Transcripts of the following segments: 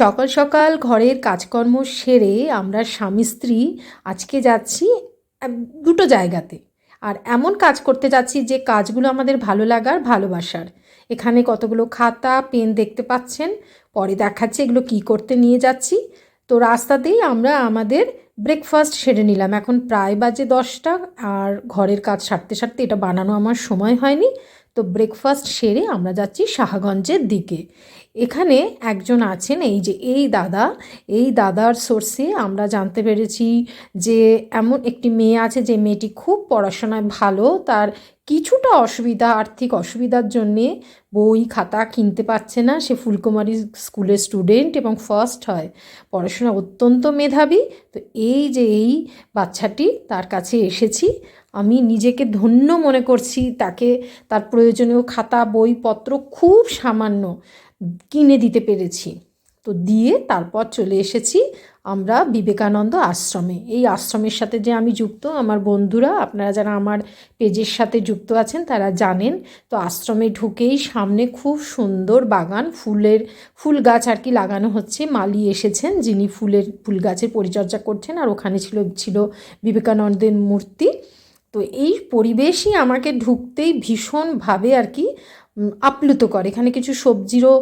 সকাল সকাল ঘরের কাজকর্ম সেরে আমরা স্বামী স্ত্রী আজকে যাচ্ছি দুটো জায়গাতে। আর এমন কাজ করতে যাচ্ছি যে কাজগুলো আমাদের ভালো লাগার, ভালোবাসার। এখানে কতগুলো খাতা, পেন দেখতে পাচ্ছেন, পরে দেখাচ্ছি এগুলো কি করতে নিয়ে যাচ্ছি। তো রাস্তাতেই আমরা আমাদের ব্রেকফাস্ট সেরে নিলাম। এখন প্রায় বাজে দশটা আর ঘরের কাজ সারতে সারতে এটা বানানো আমার সময় হয়নি। তো ব্রেকফাস্ট সেরে আমরা যাচ্ছি শাহগঞ্জের দিকে। এখানে একজন আছেন এই যে, এই দাদা, এই দাদার সোর্সে আমরা জানতে পেরেছি যে এমন একটি মেয়ে আছে যে মেয়েটি খুব পড়াশোনায় ভালো, তার কিছুটা অসুবিধা, আর্থিক অসুবিধার জন্যে বই, খাতা কিনতে পারছে না। সে ফুলকুমারী স্কুলের স্টুডেন্ট এবং ফার্স্ট হয়। পড়াশোনা অত্যন্ত মেধাবী। তো এই যে এই বাচ্চাটি তার কাছে এসেছি। আমি নিজেকে ধন্য মনে করছি। তাকে, তার প্রয়োজনীয় খাতা, বইপত্র খুব সামান্য কিনে দিতে পেরেছি। তো দিয়ে তারপর চলে এসেছি আমরা বিবেকানন্দ আশ্রমে। এই আশ্রমের সাথে যে আমি যুক্ত, আমার বন্ধুরা, আপনারা যারা আমার পেজের সাথে যুক্ত আছেন, তারা জানেন। তো আশ্রমে ঢুকেই সামনে খুব সুন্দর বাগান, ফুলের, ফুল গাছ আর কি লাগানো হচ্ছে। মালি এসেছেন, যিনি ফুলের, ফুল গাছের পরিচর্যা করছেন আর ওখানে ছিল ছিল বিবেকানন্দের মূর্তি। তো এই পরিবেশই আমাকে ঢুকতেই ভীষণভাবে আর কি আপ্লুত করে। এখানে কিছু সবজিরও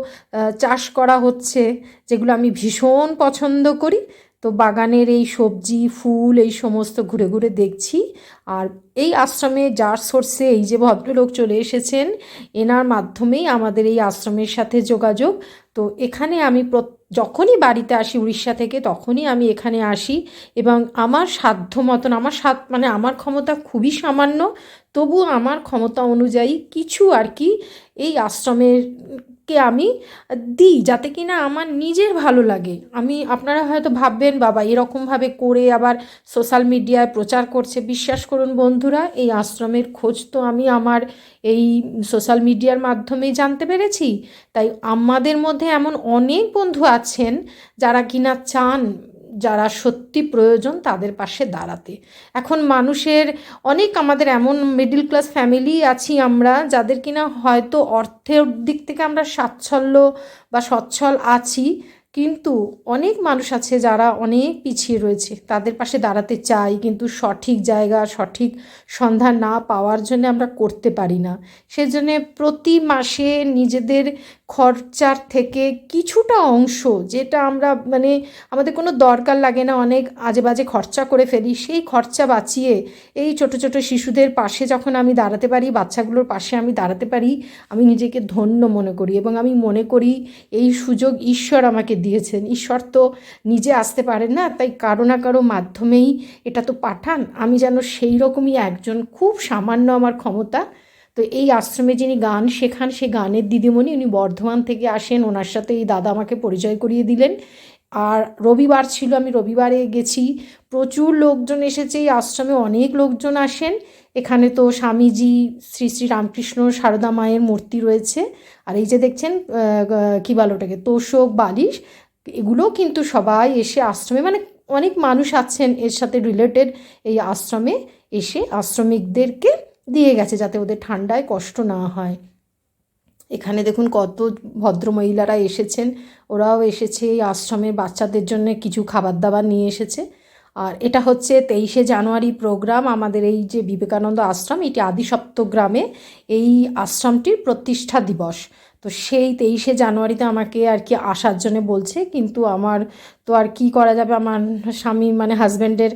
চাষ করা হচ্ছে যেগুলো আমি ভীষণ পছন্দ করি। তো বাগানের এই সবজি, ফুল, এই সমস্ত ঘুরে ঘুরে দেখছি। আর এই আশ্রমে যার সোর্সে এই যে ভদ্রলোক চলে এসেছেন, এনার মাধ্যমেই আমাদের এই আশ্রমের সাথে যোগাযোগ। তো এখানে আমি যখনই বাড়িতে আসি উড়িষ্যা থেকে, তখনই আমি এখানে আসি এবং আমার সাধ্য মতন, আমার সাধ মানে আমার ক্ষমতা খুবই সামান্য, তবু আমার ক্ষমতা অনুযায়ী কিছু আর কি এই আশ্রমের কে আমি দিই যাতে কি না আমার নিজের ভালো লাগে। আমি, আপনারা হয়তো ভাববেন, বাবা, এরকমভাবে করে আবার সোশ্যাল মিডিয়ায় প্রচার করছে। বিশ্বাস করুন বন্ধুরা, এই আশ্রমের খোঁজ তো আমি আমার এই সোশ্যাল মিডিয়ার মাধ্যমেই জানতে পেরেছি। তাই আমাদের মধ্যে এমন অনেক বন্ধু আছেন যারা কিনা চান যারা সত্যি প্রয়োজন তাদের পাশে দাঁড়াতে। এখন মানুষের অনেক আমাদের এমন মিডল ক্লাস ফ্যামিলি আছি আমরা যাদের কিনা হয়তো অর্থের দিক থেকে আমরা স্বাচ্ছল্য বা সচ্ছল আছি, কিন্তু অনেক মানুষ আছে যারা অনেক পিছিয়ে রয়েছে। তাদের পাশে দাঁড়াতে চাই, কিন্তু সঠিক জায়গা, সঠিক সন্ধান না পাওয়ার জন্য আমরা করতে পারি না। সেজন্য প্রতি মাসে নিজেদের খরচার থেকে কিছুটা অংশ যেটা আমরা মানে আমাদের কোনো দরকার লাগে না, অনেক আজে বাজে খরচা করে ফেলি, সেই খরচা বাঁচিয়ে এই ছোট ছোট শিশুদের পাশে যখন আমি দাঁড়াতে পারি, বাচ্চাগুলোর পাশে আমি দাঁড়াতে পারি, আমি নিজেকে ধন্য মনে করি এবং আমি মনে করি এই সুযোগ ঈশ্বর আমাকে দিয়েছেন। ঈশ্বর তো নিজে আসতে পারেন না, তাই কারও না কারও মাধ্যমেই এটা তো পাঠান। আমি যেন সেই রকমই একজন, খুব সামান্য আমার ক্ষমতা তো এই আশ্রমে যিনি গান শেখান সে গানের দিদিমণি উনি বর্ধমান থেকে আসেন। ওনার সাথে এই দাদা আমাকে পরিচয় করিয়ে দিলেন। আর রবিবার ছিল, আমি রবিবারে গেছি। প্রচুর লোকজন এসেছে এই আশ্রমে, অনেক লোকজন আসেন। এখানে তো স্বামীজি, শ্রী শ্রী রামকৃষ্ণ, সারদা মায়ের মূর্তি রয়েছে। আর এই যে দেখছেন কী বলো ওটাকে, তোষক, বালিশ, এগুলো কিন্তু সবাই এসে আশ্রমে মানে অনেক মানুষ আছেন এর সাথে রিলেটেড এই আশ্রমে এসে আশ্রমিকদেরকে দিয়ে গেছে যাতে ওদের ঠান্ডায় কষ্ট না হয়। এখানে দেখুন কত ভদ্রমহিলারা এসেছেন। ওরাও এসেছে এই আশ্রমের বাচ্চাদের জন্য কিছু খাবার দাবার নিয়ে এসেছে। আর এটা হচ্ছে তেইশে জানুয়ারি প্রোগ্রাম আমাদের এই যে বিবেকানন্দ আশ্রম, এটি আদিসপ্ত গ্রামে এই আশ্রমটির প্রতিষ্ঠা দিবস। তো সেই তেইশে জানুয়ারিতে আমাকে আর কি আসার জন্য বলছে, কিন্তু আমার তো আর কি করা যাবে? আমার স্বামী মানে হাজব্যান্ডের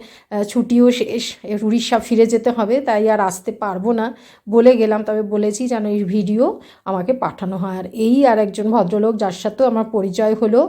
ছুটিও শেষ উড়িষ্যা ফিরে যেতে হবে, তাই আর আসতে পারব না বলে গেলাম। তবে বলেছি যেন এই ভিডিও আমাকে পাঠানো হয়। আর এই আর একজন ভদ্রলোক যার সাথেও আমার পরিচয় হলো,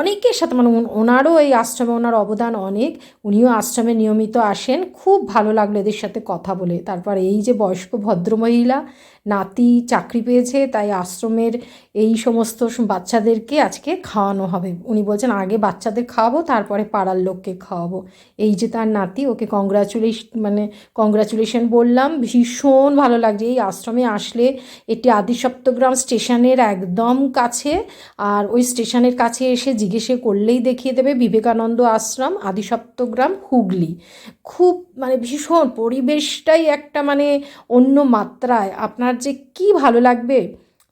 অনেকের সাথে মানে ওনারও এই আশ্রমে, ওনার অবদান অনেক, উনিও আশ্রমে নিয়মিত আসেন। খুব ভালো লাগল এদের সাথে কথা বলে। তারপর এই যে বয়স্ক ভদ্রমহিলা নাতি চাকরি পেয়েছে, তাই আশ্রমের এই সমস্ত বাচ্চাদেরকে আজকে খাওয়ানো হবে। উনি বলছেন, আগে বাচ্চাদের খাওয়াবো, তারপরে পাড়ার লোককে খাওয়াবো। এই যে তার নাতি, ওকে কংগ্রাচুলেশন মানে কংগ্রাচুলেশন বললাম, ভীষণ ভালো লাগছে। এই আশ্রমে আসলে এটি আদি সপ্তগ্রাম স্টেশনের একদম কাছে, আর ওই স্টেশনের কাছে এসে জিজ্ঞেসে করলেই দেখিয়ে দেবে, বিবেকানন্দ আশ্রম আদি সপ্তগ্রাম হুগলি। খুব মানে ভীষণ পরিবেশটাই একটা মানে অন্য মাত্রায়। আপনার যে কি ভালো লাগবে?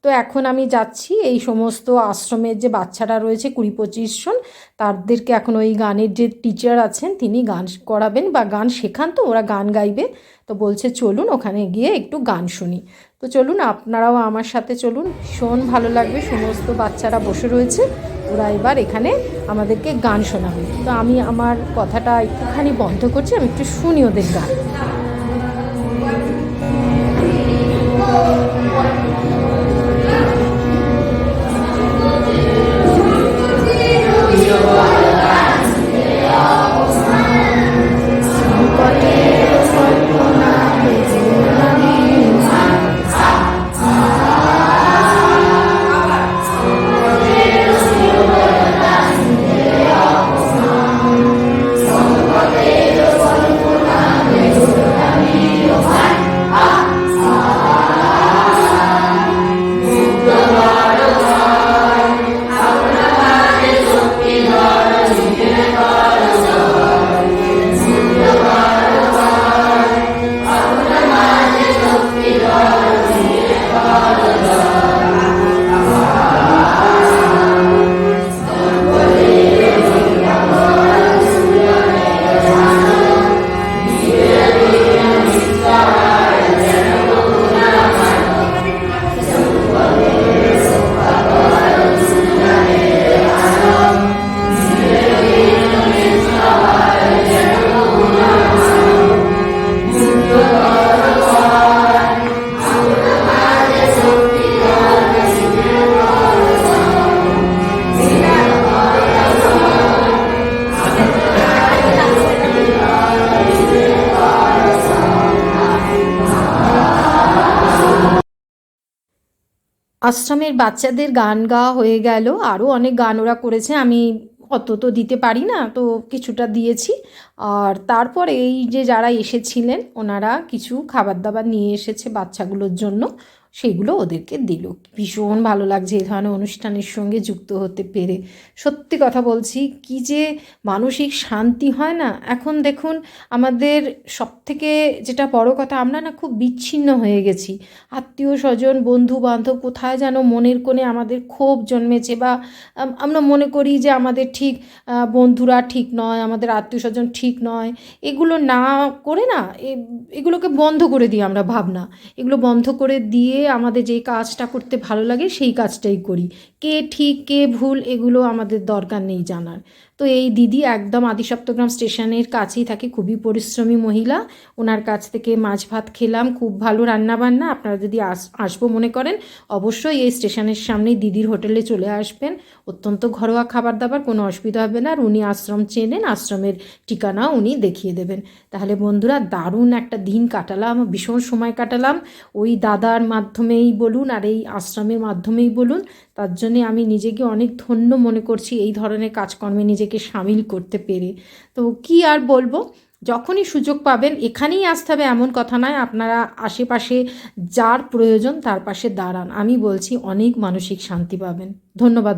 তো এখন আমি যাচ্ছি এই সমস্ত আশ্রমের যে বাচ্চারা রয়েছে, কুড়ি পঁচিশ জন, তাদেরকে এখন ওই গানের যে টিচার আছেন, তিনি গান করাবেন বা গান শেখান তো, ওরা গান গাইবে। তো বলছে, চলুন ওখানে গিয়ে একটু গান শুনি। তো চলুন, আপনারাও আমার সাথে চলুন। ভীষণ ভালো লাগবে, সমস্ত বাচ্চারা বসে রয়েছে। ওরা এবার এখানে আমাদেরকে গান শোনাবে। তো আমি আমার কথাটা একটুখানি বন্ধ করছি, আমি একটু শুনি ওদের গান। Thank you. আশ্রমের বাচ্চাদের গান গাওয়া হয়ে গেল। আরও অনেক গান ওরা করেছে। আমি অত তো দিতে পারি না, তো কিছুটা দিয়েছি। আর তারপর এই যে যারা এসেছিলেন, ওনারা কিছু খাবার দাবার নিয়ে এসেছে বাচ্চাগুলোর জন্য। সেগুলো ওদেরকে দিল। ভীষণ ভালো লাগছে এই ধরনের অনুষ্ঠানের সঙ্গে যুক্ত হতে পেরে। সত্যি কথা বলছি, কি যে মানসিক শান্তি হয় না? এখন দেখুন, আমাদের সব থেকে যেটা বড় কথা, আমরা না খুব বিচ্ছিন্ন হয়ে গেছি। আত্মীয় স্বজন বন্ধু বান্ধব কোথায় যেন মনের কোণে আমাদের ক্ষোভ জন্মেছে বা আমরা মনে করি যে আমাদের ঠিক বন্ধুরা ঠিক নয়, আমাদের আত্মীয় স্বজন ঠিক নয়। এগুলো না করে না, এ- এগুলোকে বন্ধ করে দিই আমরা ভাবনা। এগুলো বন্ধ করে দিয়ে আমাদের যে কাজটা করতে ভালো লাগে সেই কাজটাই করি। কে ঠিক, কে ভুল এগুলো আমাদের দরকার নেই জানার। তো এই দিদি একদম আদিসপ্তগ্রাম স্টেশনের কাছেই থাকে, খুবই পরিশ্রমী মহিলা। ওনার কাছ থেকে মাছ ভাত খেলাম, খুব ভালো রান্নাবান্না। আপনারা যদি আস, আসব মনে করেন, অবশ্যই এই স্টেশনের সামনেই দিদির হোটেলে চলে আসবেন। অত্যন্ত ঘরোয়া খাবার দাবার কোনো অসুবিধা হবে না। আর উনি আশ্রম চেনেন, আশ্রমের ঠিকানা উনি দেখিয়ে দেবেন। তাহলে বন্ধুরা, দারুণ একটা দিন কাটালাম, ভীষণ সময় কাটালাম। ওই দাদার মাধ্যমেই বলুন আর এই আশ্রমের মাধ্যমেই বলুন, তার জন্যে আমি নিজেকে অনেক ধন্য মনে করছি এই ধরনের কাজকর্মে নিজেকে সামিল করতে পেরে। তো কি আর বলব? যখনই সুযোগ পাবেন, এখানেই আসতে হবে এমন কথা নয়, আপনারা আশেপাশে যার প্রয়োজন তার পাশে দাঁড়ান। আমি বলছি, অনেক মানসিক শান্তি পাবেন। ধন্যবাদ